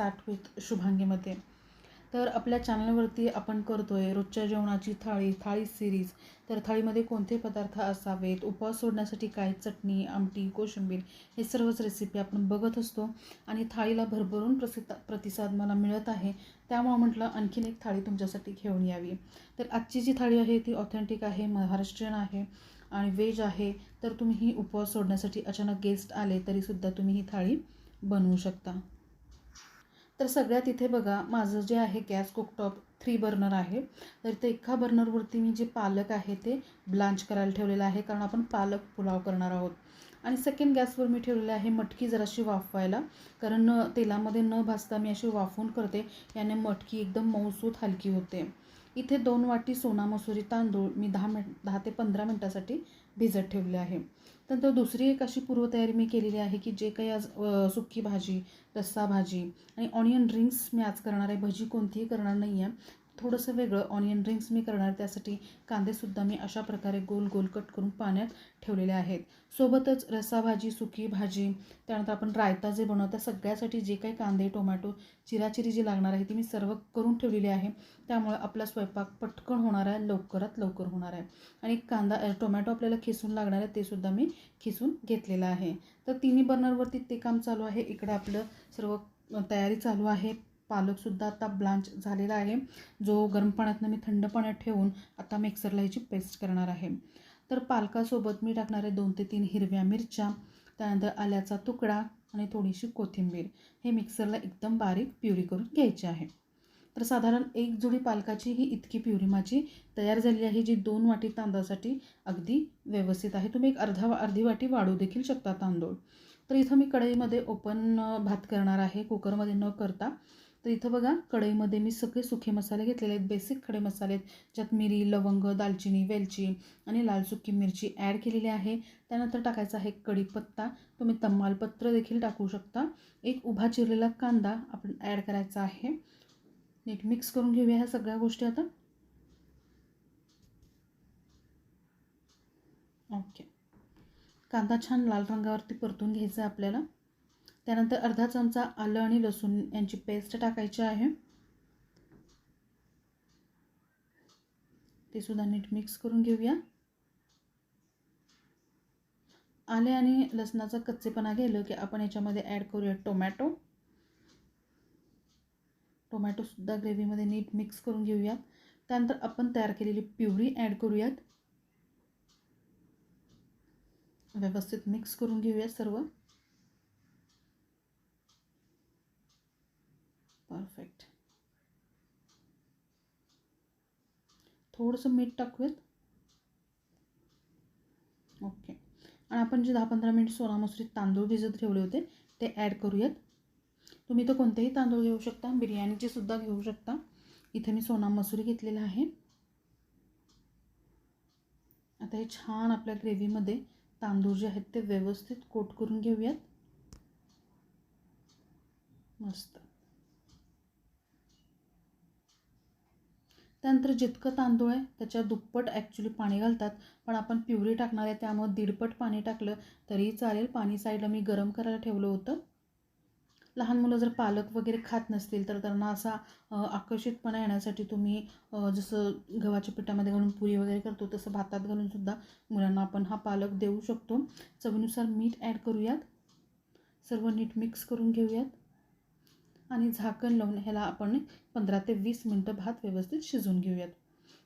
Start with शुभांगीमध्ये. तर आपल्या चॅनलवरती आपण करतो आहे रोजच्या जेवणाची थाळी थाळी सिरीज तर थाळीमध्ये कोणते पदार्थ असावेत? उपवास सोडण्यासाठी काय? चटणी आमटी कोशिंबीर हे सर्वच रेसिपी आपण बघत असतो. आणि थाळीला भरभरून प्रसिद्ध प्रतिसाद मला मिळत आहे. त्यामुळं म्हटलं आणखीन एक थाळी तुमच्यासाठी घेऊन यावी. तर आजची जी थाळी आहे ती ऑथेंटिक आहे महाराष्ट्रीयन आहे आणि व्हेज आहे. तर तुम्ही ही उपवास सोडण्यासाठी अचानक गेस्ट आले तरीसुद्धा तुम्ही ही थाळी बनवू शकता. तर सगळ्यात इथे बघा माझं जे आहे गॅस कुकटॉप थ्री बर्नर आहे. तर ते एका बर्नरवरती मी जे पालक आहे ते ब्लांच करायला ठेवलेलं आहे कारण आपण पालक पुलाव करणार आहोत. आणि सेकंड गॅसवर मी ठेवलेलं आहे मटकी जराशी वाफवायला कारण न तेलामध्ये न भाजता मी अशी वाफवून करते याने मटकी एकदम मऊसूत हलकी होते. इथे दोन वाटी सोना मसुरी तांदूळ मी दहा मिन दहा ते पंधरा मिनटासाठी भिजत ठेवले आहे. त्यानंतर दुसरी एक अशी पूर्वतयारी मी केलेली आहे की जे काही आज सुक्की सुकी भाजी रस्सा भाजी आणि ऑनियन रिंग्स मी आज करणार आहे. भजी कोणतीही करणार नाही आहे थोडंसं वेगळं ऑनियन रिंग्स मी करणार त्यासाठी कांदेसुद्धा मी अशा प्रकारे गोल गोल कट करून पाण्यात ठेवलेले आहेत. सोबतच रसा भाजी सुकी भाजी त्यानंतर आपण रायता जे बनवतो त्या सगळ्यासाठी जे काही कांदे टोमॅटो चिराचिरी जी लागणार आहे ती मी सर्व करून ठेवलेली आहे. त्यामुळे आपला स्वयंपाक पटकन होणार आहे लवकरात लवकर होणार आहे. आणि कांदा टोमॅटो आपल्याला खिसून लागणार आहे ते सुद्धा मी खिसून घेतलेलं आहे. तर तिन्ही बर्नरवरती ते काम चालू आहे. इकडं आपलं सर्व तयारी चालू आहे. पालकसुद्धा आता ब्लांच झालेला आहे. जो गरम पाण्यातनं मी थंड पाण्यात ठेवून आता मिक्सरला ह्याची पेस्ट करणार आहे. तर पालकासोबत मी टाकणार आहे दोन ते तीन हिरव्या मिरच्या त्यानंतर आल्याचा तुकडा आणि थोडीशी कोथिंबीर. हे मिक्सरला एकदम बारीक प्युरी करून घ्यायची आहे. तर साधारण एक जुडी पालकाची ही इतकी प्युरी माझी तयार झाली आहे जी दोन वाटी तांदळासाठी अगदी व्यवस्थित आहे. तुम्ही एक अर्धा अर्धी वाटी वाढू देखील शकता तांदूळ. तर इथं मी कढईमध्ये ओपन भात करणार आहे. कुकरमध्ये न करता तर इथं बघा कढईमध्ये मी सगळे सुखे मसाले घेतलेले आहेत बेसिक खडे मसाले आहेत ज्यात मिरी लवंग दालचिनी वेलची आणि लाल सुकी मिरची ॲड केलेली आहे. त्यानंतर टाकायचा आहे कढीपत्ता. तुम्ही तमालपत्र देखील टाकू शकता. एक उभा चिरलेला कांदा आपण ॲड करायचा आहे. नीट मिक्स करून घेऊया ह्या सगळ्या गोष्टी आता. ओके कांदा छान लाल रंगावरती परतून घ्यायचा आहे आपल्याला. त्यानंतर अर्धा चमचा आलं आणि लसूण यांची पेस्ट टाकायची आहे. ते सुद्धा नीट मिक्स करून घेऊया. आले आणि लसणाचा कच्चेपणा गेलं की आपण याच्यामध्ये ॲड करूया टोमॅटो. टोमॅटोसुद्धा ग्रेव्हीमध्ये नीट मिक्स करून घेऊयात त्यानंतर आपण तयार केलेली प्युरी ॲड करूयात. व्यवस्थित मिक्स करून घेऊया सर्व. परफेक्ट थोडंसं मीठ टाकूयात. ओके आणि आपण जे दहा पंधरा मिनिट सोना मसुरीत तांदूळ भिजत ठेवले होते ते ॲड करूयात. तुम्ही तर कोणतेही तांदूळ घेऊ शकता बिर्याणीचे सुद्धा घेऊ शकता. इथे मी सोना मसुरी घेतलेला आहे. आता हे छान आपल्या ग्रेव्हीमध्ये तांदूळ जे आहेत ते व्यवस्थित कोट करून घेऊयात. मस्त. त्यानंतर जितकं तांदूळ आहे त्याच्या दुप्पट ॲक्च्युली पाणी घालतात. पण आपण प्युरी टाकणार आहे त्यामुळे दीडपट पाणी टाकलं तरीही चालेल. पाणी साईडला मी गरम करायला ठेवलं होतं. लहान मुलं जर पालक वगैरे खात नसतील तर त्यांना असा आकर्षितपणा येण्यासाठी तुम्ही जसं गव्हाच्या पिठामध्ये घालून पुरी वगैरे करतो तसं भातात घालूनसुद्धा मुलांना आपण हा पालक देऊ शकतो. चवीनुसार मीठ ॲड करूयात. सर्व नीट मिक्स करून घेऊयात. आणि झाकण लावून ह्याला आपण पंधरा ते वीस मिनटं भात व्यवस्थित शिजवून घेऊयात.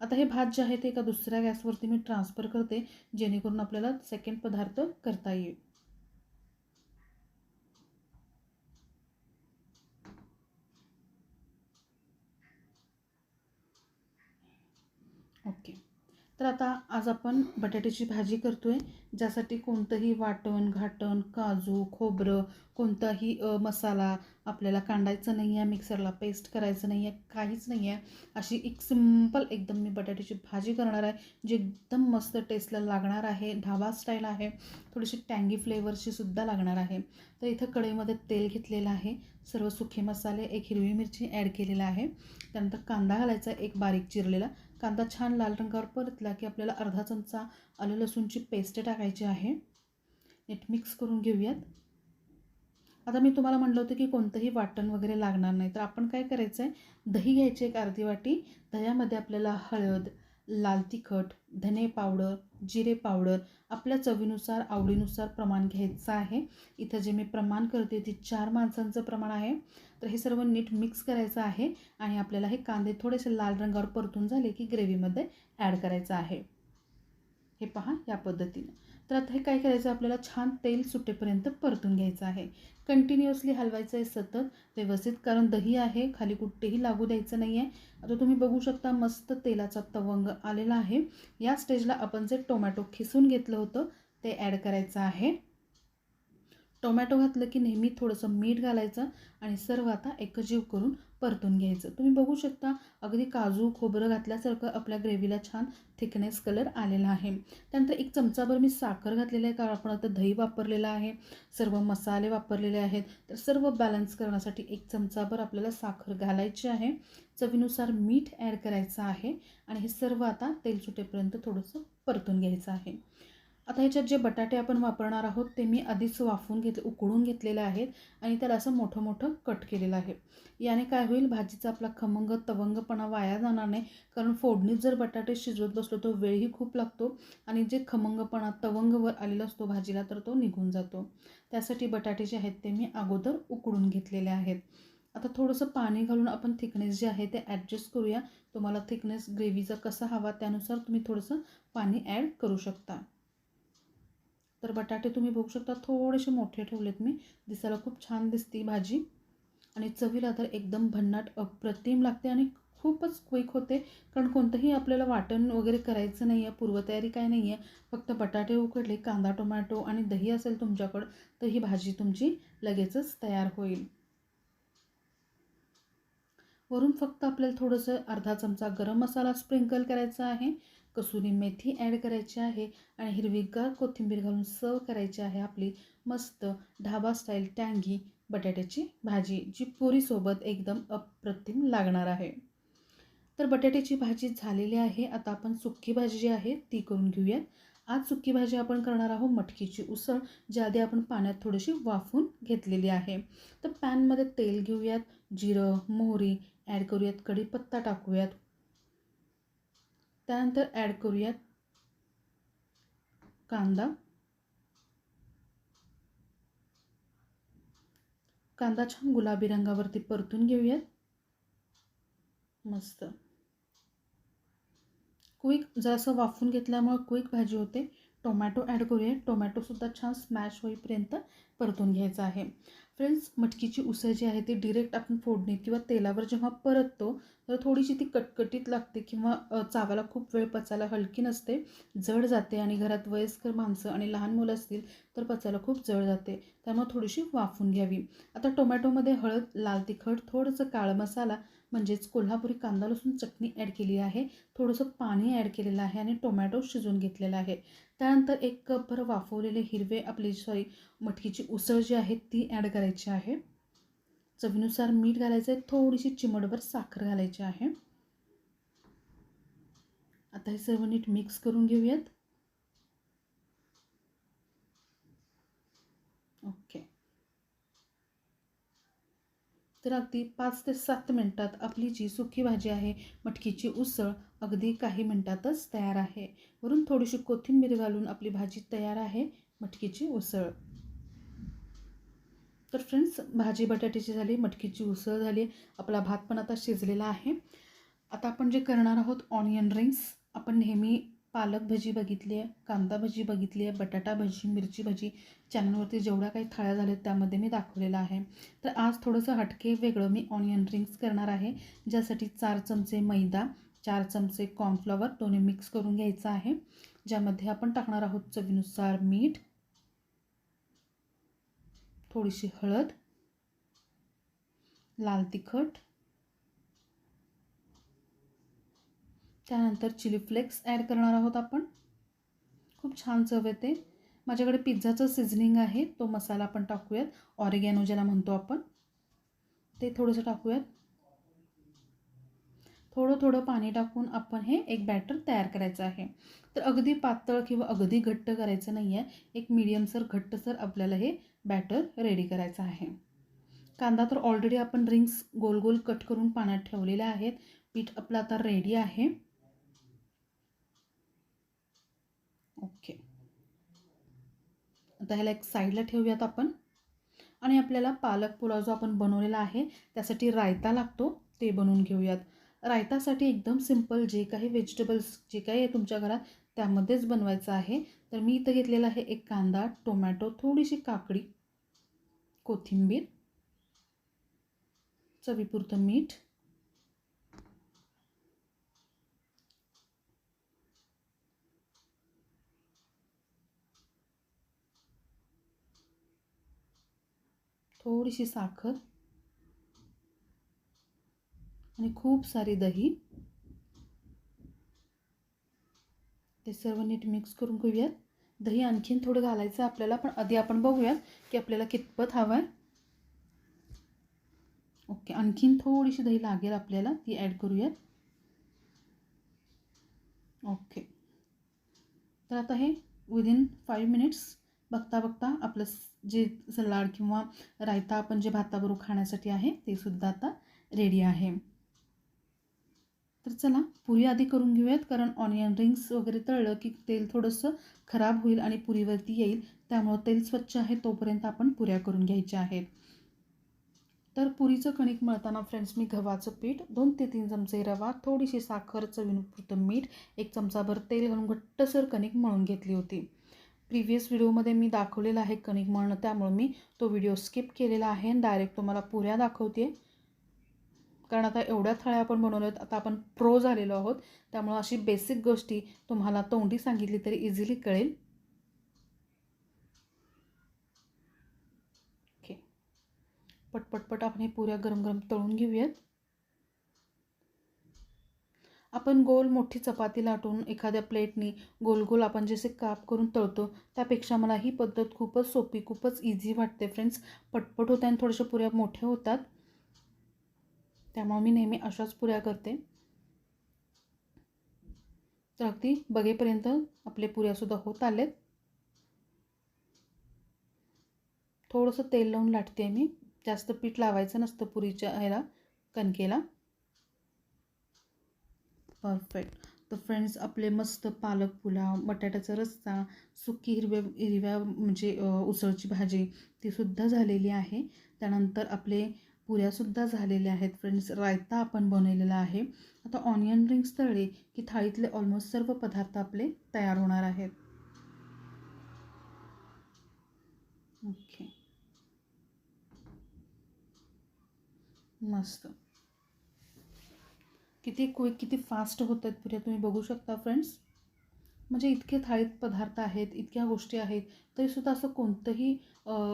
आता हे भात जे आहे ते एका दुसऱ्या गॅसवरती मी ट्रान्सफर करते जेणेकरून आपल्याला सेकंड पदार्थ करता येईल ओके तर आता आज आपण बटाट्याची भाजी करतो आहे ज्यासाठी कोणतंही वाटण घाटण काजू खोबरं कोणताही मसाला आपल्याला कांडायचं नाही आहे मिक्सरला पेस्ट करायचं नाही आहे काहीच नाही आहे अशी एक सिंपल एकदम मी बटाट्याची भाजी करणार आहे जी एकदम मस्त टेस्टला लागणार आहे ढाबा स्टाईल आहे थोडीशी टँगी फ्लेवरची सुद्धा लागणार आहे. तर इथं कढईमध्ये तेल घेतलेलं आहे सर्व सुखे मसाले एक हिरवी मिरची ॲड केलेला आहे त्यानंतर कांदा घालायचा एक बारीक चिरलेला कांदा छान लाल रंगावर परतला की आपल्याला अर्धा चमचा आलं लसूणची पेस्ट टाकायची आहे. नीट मिक्स करून घेऊयात. आता मी तुम्हाला म्हटलं होतं की कोणतंही वाटण वगैरे लागणार नाही. तर आपण काय करायचं आहे दही घ्यायची एक अर्धी वाटी. दह्यामध्ये आपल्याला हळद लाल तिखट धने पावडर जिरे पावडर आपल्या चवीनुसार आवडीनुसार प्रमाण घ्यायचं आहे. इथं जे मी प्रमाण करते ते चार माणसांचं प्रमाण आहे. तर हे सर्व नीट मिक्स करायचं आहे आणि आपल्याला हे कांदे थोडेसे लाल रंगावर परतून झाले की ग्रेव्हीमध्ये ॲड करायचं आहे. हे पहा या पद्धतीनं. तर आता हे काय करायचं? आपल्याला छान तेल सुटेपर्यंत परतून घ्यायचं आहे. कंटिन्युअसली हलवायचं आहे सतत व्यवस्थित कारण दही आहे खाली कुठेही लागू द्यायचं नाही आहे आता तुम्ही बघू शकता मस्त तेलाचा तवंग आलेला आहे. या स्टेजला आपण जे टोमॅटो खिसून घेतलं होतं ते ॲड करायचं आहे. टोमॅटो घातलं की नेहमी थोडंसं मीठ घालायचं आणि सर्व आता एकजीव करून परतून घ्यायचं. तुम्ही बघू शकता अगदी काजू खोबरं घातल्यासारखं आपल्या ग्रेव्हीला छान थिकनेस कलर आलेला आहे. त्यानंतर एक चमचाभर मी साखर घातलेलं आहे कारण आपण आता दही वापरलेलं आहे सर्व मसाले वापरलेले आहेत तर सर्व बॅलन्स करण्यासाठी एक चमचाभर आपल्याला साखर घालायची आहे. चवीनुसार मीठ ॲड करायचं आहे आणि हे सर्व आता तेल सुटेपर्यंत थोडंसं परतून घ्यायचं आहे. आता ह्याच्यात जे बटाटे आपण वापरणार आहोत ते मी आधीच वाफवून घेतले उकळून घेतलेले आहेत आणि त्याला असं मोठं मोठं कट केलेलं आहे. याने काय होईल? भाजीचा आपला खमंग तवंगपणा वाया जाणार नाही. कारण फोडणीत जर बटाटे शिजवत बसलो तो वेळही खूप लागतो आणि जे खमंगपणा तवंगवर आलेला असतो भाजीला तर तो निघून जातो. त्यासाठी बटाटे जे आहेत ते मी अगोदर उकडून घेतलेले आहेत. आता थोडंसं पाणी घालून आपण थिकनेस जे आहे ते ॲडजस्ट करूया. तुम्हाला थिकनेस ग्रेव्हीचा कसा हवा त्यानुसार तुम्ही थोडंसं पाणी ॲड करू शकता. तर बटाटे तुम्ही बघू शकता थोडेसे मोठे ठेवलेत मी. दिसायला खूप छान दिसते भाजी. आणि चवीला तर एकदम भन्नाट अप्रतिम लागते आणि खूपच क्विक होते. कारण कोणतंही आपल्याला वाटण वगैरे करायचं नाही आहे पूर्वतयारी काय नाही आहे फक्त बटाटे उकडले कांदा टोमॅटो आणि दही असेल तुमच्याकडं तर ही भाजी तुमची लगेचच तयार होईल. वरून फक्त आपल्याला थोडंसं अर्धा चमचा गरम मसाला स्प्रिंकल करायचा आहे. कसुरी मेथी ॲड करायची आहे आणि हिरवीगार कोथिंबीर घालून सर्व करायची आहे आपली मस्त ढाबा स्टाईल टँगी बटाट्याची भाजी जी पुरीसोबत एकदम अप्रतिम लागणार आहे. तर बटाट्याची भाजी झालेली आहे. आता आपण सुक्की भाजी जी आहे ती करून घेऊयात. आज सुक्की भाजी आपण करणार आहोत मटकीची उसळ जी आधी आपण पाण्यात थोडीशी वाफून घेतलेली आहे. तर पॅनमध्ये तेल घेऊयात जिरं मोहरी ॲड करूयात कढीपत्ता टाकूयात त्यानंतर ॲड करूयात कांदा. कांदा छान गुलाबी रंगावरती परतून घेऊयात. मस्त. क्विक जरासं वाफून घेतल्यामुळे क्विक भाजी होते. टोमॅटो ॲड करूया. टोमॅटोसुद्धा छान स्मॅश होईपर्यंत परतून घ्यायचं आहे. फ्रेंड्स मटकीची उसळ जी आहे ती डिरेक्ट आपण फोडणीत किंवा तेलावर जेव्हा परततो तर थोडीशी ती कटकटीत लागते किंवा चावायला खूप वेळ पचायला हलकी नसते. जड जाते आणि घरात वयस्कर माणसं आणि लहान मुलं असतील तर पचायला खूप जड जाते. त्यामुळे थोडीशी वाफून घ्यावी. आता टोमॅटोमध्ये हळद लाल तिखट थोडंसं काळ मसाला म्हणजेच कोल्हापुरी कांदा लसूण चटणी ॲड केली आहे. थोडंसं पाणी ॲड केलेलं आहे आणि टोमॅटो शिजवून घेतलेला आहे. त्यानंतर एक कपभर वाफवलेले हिरवे आपले सॉरी मटकीची उसळ जी आहे ती ॲड करायची आहे. चवीनुसार मीठ घालायचं आहे थोडीशी चिमडभर साखर घालायची आहे. आता हे सर्व नीट मिक्स करून घेऊयात. ओके तर अगदी पाच ते सात मिनटात आपली जी सुकी भाजी आहे मटकीची उसळ अगदी काही मिनटातच तयार आहे. वरून थोडीशी कोथिंबीर घालून आपली भाजी तयार आहे मटकीची उसळ. तर फ्रेंड्स भाजी बटाट्याची झाली मटकीची उसळ झाली. आपला भात पण आता शिजलेला आहे. आता आपण जे करणार आहोत ऑनियन रिंग्स आपण नेहमी पालक भजी बघितली आहे कांदा भजी बघितली आहे बटाटा भजी मिरची भजी. चॅनलवरती जेवढ्या काही थाळ्या झाल्या त्यामध्ये मी दाखवलेलं आहे. तर आज थोडंसं हटके वेगळं मी ऑनियन रिंग्स करणार आहे ज्यासाठी चार चमचे मैदा चार चमचे कॉर्नफ्लॉवर दोन्ही मिक्स करून घ्यायचं आहे ज्यामध्ये आपण टाकणार आहोत चवीनुसार मीठ थोडीशी हळद लाल तिखट त्यानंतर चिली फ्लेक्स ॲड करणार आहोत आपण. खूप छान चव येते. माझ्याकडे पिझ्झाचं सिझनिंग आहे तो मसाला आपण टाकूयात. ऑरिगॅनो ज्याला म्हणतो आपण ते थोडंसं टाकूयात. थोडं थोडं पाणी टाकून आपण हे एक बॅटर तयार करायचं आहे. तर अगदी पातळ किंवा अगदी घट्ट करायचं नाही आहे एक मिडियमसर घट्टसर आपल्याला हे बॅटर रेडी करायचं आहे. कांदा तर ऑलरेडी आपण रिंग्स गोल गोल कट करून पाण्यात ठेवलेल्या आहेत. पीठ आपलं आता रेडी आहे. ओके. आता ह्याला एक साईडला ठेवूयात आपण. आणि आपल्याला पालक पुलाव जो आपण बनवलेला आहे त्यासाठी रायता लागतो ते बनवून घेऊयात. रायतासाठी एकदम सिंपल जे काही व्हेजिटेबल्स जे काही आहे तुमच्या घरात त्यामध्येच बनवायचं आहे. तर मी इथं घेतलेला आहे एक कांदा टोमॅटो थोडीशी काकडी कोथिंबीर चवीपुरतं मीठ थोडीशी साखर आणि खूप सारी दही. ते सर्व नीट मिक्स करून घेऊयात. दही आणखीन थोडं घालायचं आपल्याला पण आधी आपण बघूयात की आपल्याला कितपत हवं आहे ओके आणखीन थोडीशी दही लागेल आपल्याला ती ॲड करूयात. ओके. तर आता हे विदिन फाईव्ह मिनिट्स बघता बघता आपलं जे सलाड किंवा रायता आपण जे भाताबरोबर खाण्यासाठी आहे ते सुद्धा आता रेडी आहे. तर चला पुरी आधी करून घेऊयात कारण ऑनियन रिंग्स वगैरे तळलं की तेल थोडंसं खराब होईल आणि पुरीवरती येईल त्यामुळं तेल स्वच्छ आहे तोपर्यंत आपण पुऱ्या करून घ्यायच्या आहेत. तर पुरीचं कणिक मळताना फ्रेंड्स मी गव्हाचं पीठ दोन ते तीन चमचे रवा थोडीशी साखर चवीपुरतं मीठ एक चमचाभर तेल घालून घट्टसर कणिक मळून घेतली होती. प्रिव्हियस व्हिडिओमध्ये मी दाखवलेला आहे कणिक मळणं त्यामुळे मी तो व्हिडिओ स्किप केलेला आहे आणि डायरेक्ट तुम्हाला पुऱ्या दाखवते कारण आता एवढ्या थाळ्या आपण बनवल्या आहेत आता आपण प्रो झालेलो आहोत. त्यामुळं अशी बेसिक गोष्टी तुम्हाला तोंडी सांगितली तरी इझिली कळेल. ओके पटपटपट आपण हे पुऱ्या गरम गरम तळून घेऊयात. आपण गोल मोठी चपाती लाटून एखाद्या प्लेटनी गोल गोल आपण जसे काप करून तळतो त्यापेक्षा मला ही पद्धत खूपच सोपी खूपच इझी वाटते फ्रेंड्स पटपट होत्या आणि थोड्याशा पुऱ्या मोठ्या होतात. त्यामुळे मी नेहमी अशाच पुऱ्या करते. तर अगदी बघेपर्यंत आपले पुऱ्यासुद्धा होत आलेत. थोडंसं तेल लावून लाटते मी. जास्त पीठ लावायचं नसतं पुरीच्या ह्याला कणकेला. परफेक्ट तर फ्रेंड्स आपले मस्त पालक पुलाव बटाट्याचा रस्सा सुकी हिरव्या हिरव्या म्हणजे उसळची भाजी तीसुद्धा झालेली आहे. त्यानंतर आपले पुऱ्यासुद्धा झालेल्या आहेत फ्रेंड्स रायता आपण बनवलेला आहे. आता ऑनियन रिंग्स तळले की थाळीतले ऑलमोस्ट सर्व पदार्थ आपले तयार होणार आहेत. ओके मस्त. किती क्विक किती फास्ट होत आहेत पुऱ्या तुम्ही बघू शकता फ्रेंड्स म्हणजे इतके थाळीत पदार्थ आहेत इतक्या गोष्टी आहेत तरीसुद्धा असं कोणतंही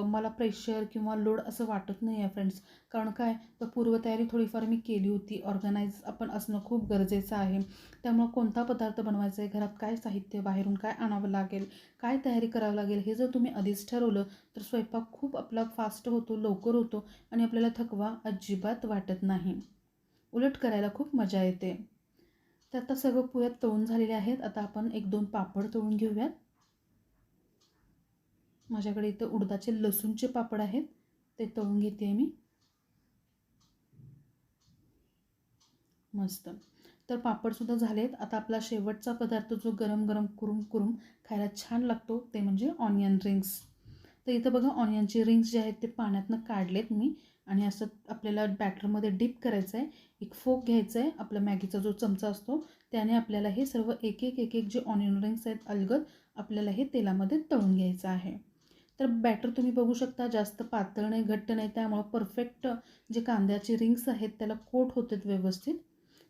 मला प्रेशर किंवा लोड असं वाटत नाही आहे फ्रेंड्स कारण काय? तर पूर्वतयारी थोडीफार मी केली होती. ऑर्गनाईज आपण असणं खूप गरजेचं आहे. त्यामुळं कोणता पदार्थ बनवायचा आहे? घरात काय साहित्य बाहेरून काय आणावं लागेल? काय तयारी करावं लागेल? हे जर तुम्ही आधीच ठरवलं तर स्वयंपाक खूप आपला फास्ट होतो लवकर होतो आणि आपल्याला थकवा अजिबात वाटत नाही. उलट करायला खूप मजा येते. तर आता सगळं पुऱ्यात तळून झालेले आहेत. आता आपण एक दोन पापड तळून घेऊयात. माझ्याकडे इथं उडदाचे लसूणचे पापड आहेत. ते तळून घेते मी. मस्त. तर पापडसुद्धा झालेत. आता आपला शेवटचा पदार्थ जो गरम गरम कुरुम कुरुम खायला छान लागतो ते म्हणजे ऑनियन रिंग्स तर इथं बघा ऑनियनचे रिंग्स जे आहेत ते पाण्यातनं काढलेत मी. आणि असं आपल्याला बॅटरमध्ये डीप करायचं आहे एक फोक घ्यायचं आहे आपला मॅगीचा जो चमचा असतो त्याने आपल्याला हे सर्व एक एक एक एक जे ऑनियन रिंग्स आहेत अलगद आपल्याला हे तेलामध्ये तळून घ्यायचं आहे. तर बॅटर तुम्ही बघू शकता जास्त पातळ नाही घट्ट नाही त्यामुळं परफेक्ट जे कांद्याचे रिंग्स आहेत त्याला कोट होतात व्यवस्थित.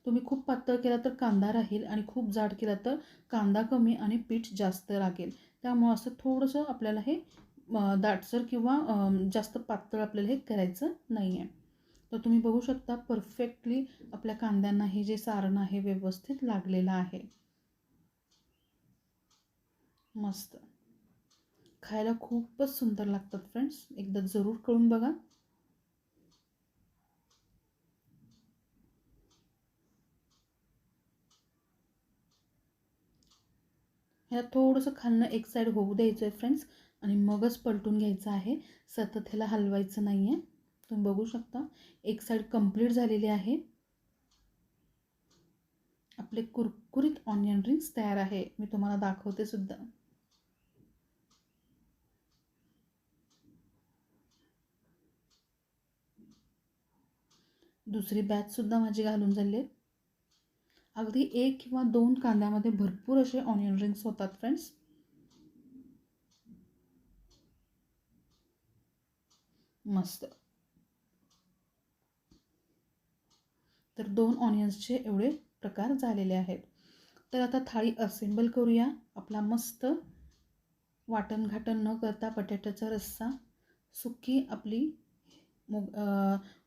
तुम्ही खूप पातळ केला तर कांदा राहील आणि खूप जाड केला तर कांदा कमी आणि पीठ जास्त लागेल. त्यामुळं असं थोडंसं आपल्याला हे दाटसर किंवा जास्त पातळ आपल्याला हे करायचं नाही आहे तर तुम्ही बघू शकता परफेक्टली आपल्या कांद्यांना हे जे सारण आहे व्यवस्थित लागलेलं आहे. मस्त. खायला खूपच सुंदर लागतात फ्रेंड्स एकदा जरूर करून बघा. ह्याला थोडंसं खालनं एक साईड होऊ द्यायचं आहे फ्रेंड्स आणि मगच पलटून घ्यायचं आहे. सतत ह्याला हलवायचं नाही आहे तुम्ही बघू शकता. एक साईड कंप्लीट झालेली आहे. आपले कुरकुरीत ऑनियन रिंग्स तयार आहे. मी तुम्हाला दाखवते सुद्धा. दुसरी बॅचसुद्धा माझी घालून झाली आहे. अगदी एक किंवा दोन कांद्यामध्ये भरपूर असे ऑनियन रिंग्स होतात फ्रेंड्स मस्त. तर दोन ऑनियन्सचे एवढे प्रकार झालेले आहेत. तर आता थाळी असेंबल करूया. आपला मस्त वाटण घाटण न करता बटाट्याचा रस्सा सुकी आपली मुग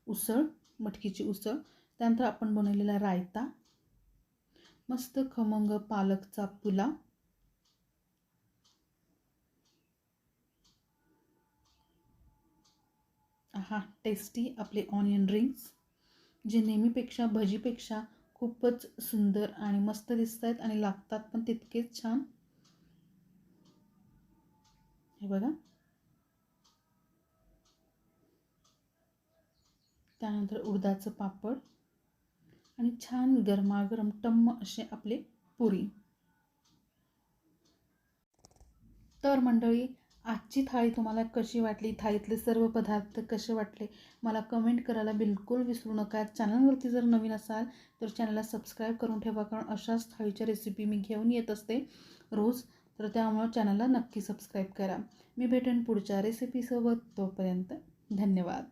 उसळ मटकीची उसळ त्यानंतर आपण बनवलेला रायता मस्त खमंग पालकचा पुलाव हा टेस्टी आपले ऑनियन रिंग्स जे नेहमीपेक्षा भजीपेक्षा खूपच सुंदर आणि मस्त दिसत आहेत आणि लागतात पण तितकेच छान. हे बघा. त्यानंतर उडदाचं पापड आणि छान गरमागरम टम्म असे आपले पुरी. तर मंडळी आजची थाळी तुम्हाला कशी वाटली? थाळीतले सर्व पदार्थ कसे वाटले? मला कमेंट करायला बिलकुल विसरू नका. चॅनलवरती जर नवीन असाल तर चॅनलला सबस्क्राईब करून ठेवा कारण अशाच थाळीच्या रेसिपी मी घेऊन येत असते रोज. तर त्यामुळं चॅनलला नक्की सबस्क्राईब करा. मी भेटेन पुढच्या रेसिपीसोबत तोपर्यंत धन्यवाद.